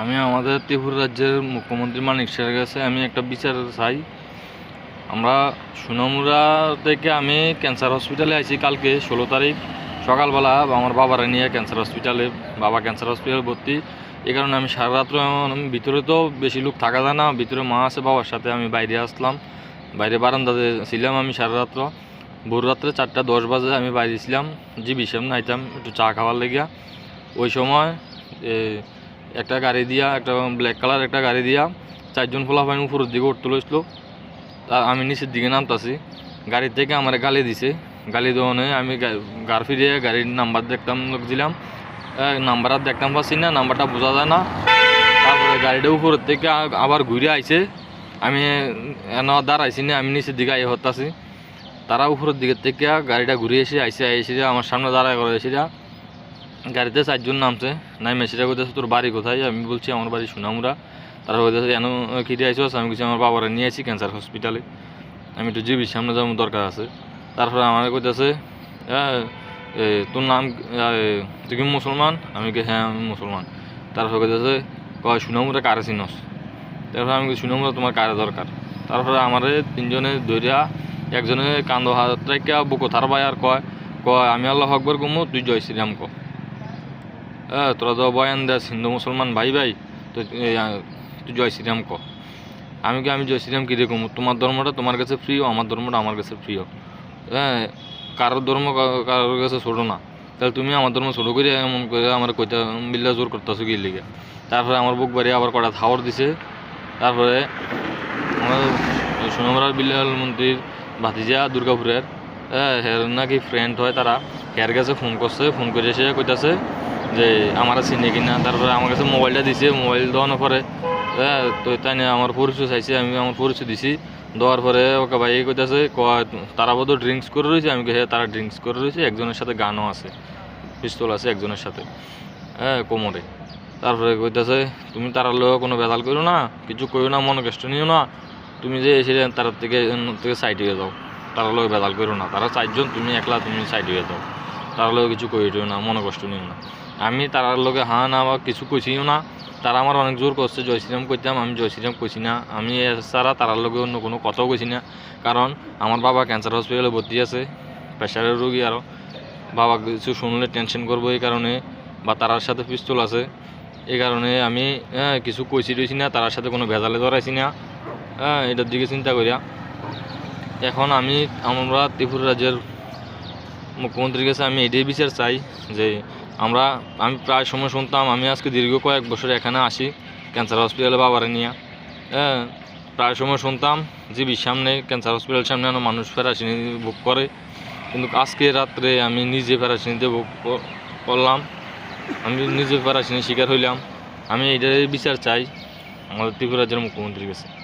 আমি আমাদের ত্রিপুরা রাজ্যের মুখ্যমন্ত্রী মানিক স্যারের কাছে আমি একটা বিচার চাই। আমরা সুনামুরা থেকে আমি ক্যান্সার হসপিটালে আইছি কালকে, ষোলো তারিখ। সকালবেলা আমার বাবারা নিয়ে ক্যান্সার হসপিটালে, বাবা ক্যান্সার হসপিটালে ভর্তি। এই কারণে আমি সারা রাত্র ভিতরে তো বেশি লোক থাকা যায় না, ভিতরে মা আছে, বাবার সাথে আমি বাইরে আসলাম। বাইরে বারান্দাতে ছিলাম আমি সারা রাত্র। ভোর রাত্রে চারটা দশ বাজে আমি বাইরে ছিলাম জি বিষম নাইতাম, একটু চা খাওয়ার লেগিয়া। ওই সময় একটা গাড়ি দিয়া, একটা ব্ল্যাক কালার একটা গাড়ি দিয়া চারজন ফোলা পাইন উপরের দিকে উঠতে লইছিল। তা আমি নিচের দিকে নামতাছি। গাড়ির থেকে আমার গালি দিছে। গালি দেওয়ানে আমি গাড়ি ফিরিয়ে গাড়ির নাম্বার দেখতাম লোক দিলাম নাম্বার আর দেখতাম পাচ্ছি না, নাম্বারটা বোঝা যায় না। তারপরে গাড়িটা উপরের থেকে আবার ঘুরে আইছে। আমি এন দাঁড়াইছি না, আমি নিচের দিকে আই হতাছি তারা উপরের দিকের থেকে গাড়িটা ঘুরে এসে আইসে আইসে আমার সামনে দাঁড়ায় করে এসে গাড়িতে চারজন নামছে। নাই মেসিটা কোথাছে তোর বাড়ি কোথায়? আমি বলছি, আমার বাড়ি সুনামুরা। তারা কোথাছে এন কিনে আইসো আমি কিছু আমার বাবারা নিয়ে আসি ক্যান্সার হসপিটালে আমি একটু জিবির সামনে যাওয়ার দরকার আছে। তারপরে আমার কইতেছে তোর নাম তুই কি মুসলমান? আমি কি হ্যাঁ আমি মুসলমান। তারপরে কইতেছে, কয়, সুনামুরা কারে চিনস? তারপরে আমি সুনামুরা তোমার কারে দরকার? তারপরে আমার তিনজনে দৈরিয়া একজনে কান্দ, হাত রেখা বুকো থার ভাই আর কয় কয়, আমি আল্লাহ আকবর কমু, তুই জয় শ্রীরাম ক। হ্যাঁ তোরা তো বয়ান দেস হিন্দু মুসলমান ভাই ভাই, তো তুই জয় শ্রীরাম ক। আমি কি, আমি জয় শ্রীরাম কী কমু তোমার ধর্মটা তোমার কাছে প্রিয় আমার ধর্মটা আমার কাছে প্রিয় হ্যাঁ কারোর ধর্ম কারোর কাছে ছোটো না। তাহলে তুমি আমার ধর্ম ছোটো করে এমন করে আমার কইতা বিল্লা জোর করতেছো কি লিগে? তারপরে আমার বুক বাড়ি আবার কটা থাওয়ার দিছে। তারপরে আমার সোনামরার বিল্লাল মন্ত্রীর ভাতিজা দুর্গাপুরের হ্যাঁ হের নাকি ফ্রেন্ড হয় তারা। হের কাছে ফোন করছে ফোন করে এসে কইতাছে যে আমার চিনি কিনা তারপরে আমার কাছে মোবাইলটা দিছে, মোবাইল দেওয়ানোর পরে হ্যাঁ তো তাই আমার পরিচয় চাইছে, আমি আমার পরিচয় দিছি। দেওয়ার পরে ওকে ভাই কইতাছে, কয়, তারা বোধ ড্রিঙ্কস করে রয়েছে? আমি হ্যাঁ তারা ড্রিঙ্কস করে রয়েছে, একজনের সাথে গানও আছে পিস্তল আছে একজনের সাথে। হ্যাঁ কোমরে। তারপরে কইতাছে, তুমি তারার লোক কোনো বেদাল করো না, কিছু করো না মনে কষ্ট নিও না। তুমি যে এসে তার থেকে থেকে সাইড হয়ে যাও। তারা লোক বেদাল করো না। তারা চারজন, তুমি একলা, তুমি সাইড হয়ে যাও। তারা লোক কিছু করিও না মনে কষ্ট নিও না। আমি তারার লোকে হা না বা কিছু কইছিও না। তারা আমার অনেক জোর করছে জয় শ্রীরাম কইতাম আমি জয় শ্রীরাম কইছি না। আমি এছাড়া তারার লোকে অন্য কোনো কথাও কইছি না। কারণ আমার বাবা ক্যান্সার হসপিটালে ভর্তি আছে প্রেশারের রোগী আরও বাবা কিছু শুনলে টেনশন করব এই কারণে বা তারার সাথে পিস্তল আছে। এই কারণে আমি হ্যাঁ, কিছু কইছি টইছি না তার সাথে কোনো ভেজালে ধরাইছি না। হ্যাঁ এটার দিকে চিন্তা করিয়া। এখন আমি আমরা ত্রিপুরা রাজ্যের মুখ্যমন্ত্রীর কাছে আমি এটাই বিচার চাই যে আমরা, আমি প্রায় সময় শুনতাম, আমি আজকে দীর্ঘ কয়েক বছর এখানে আসি, ক্যান্সার হসপিটালে বাবারে নিয়ে। হ্যাঁ প্রায় সময় শুনতাম যে সামনে, ক্যান্সার হসপিটাল সামনে মানুষ ফেরাসিনি বুক করে। কিন্তু আজকে রাত্রে আমি নিজে ফেরাসিনিতে ক- করলাম। আমি নিজে ফেরাসিনি শিকার হইলাম। আমি এটাই বিচার চাই। আমাদের ত্রিপুরা রাজ্যের মুখ্যমন্ত্রীর কাছে।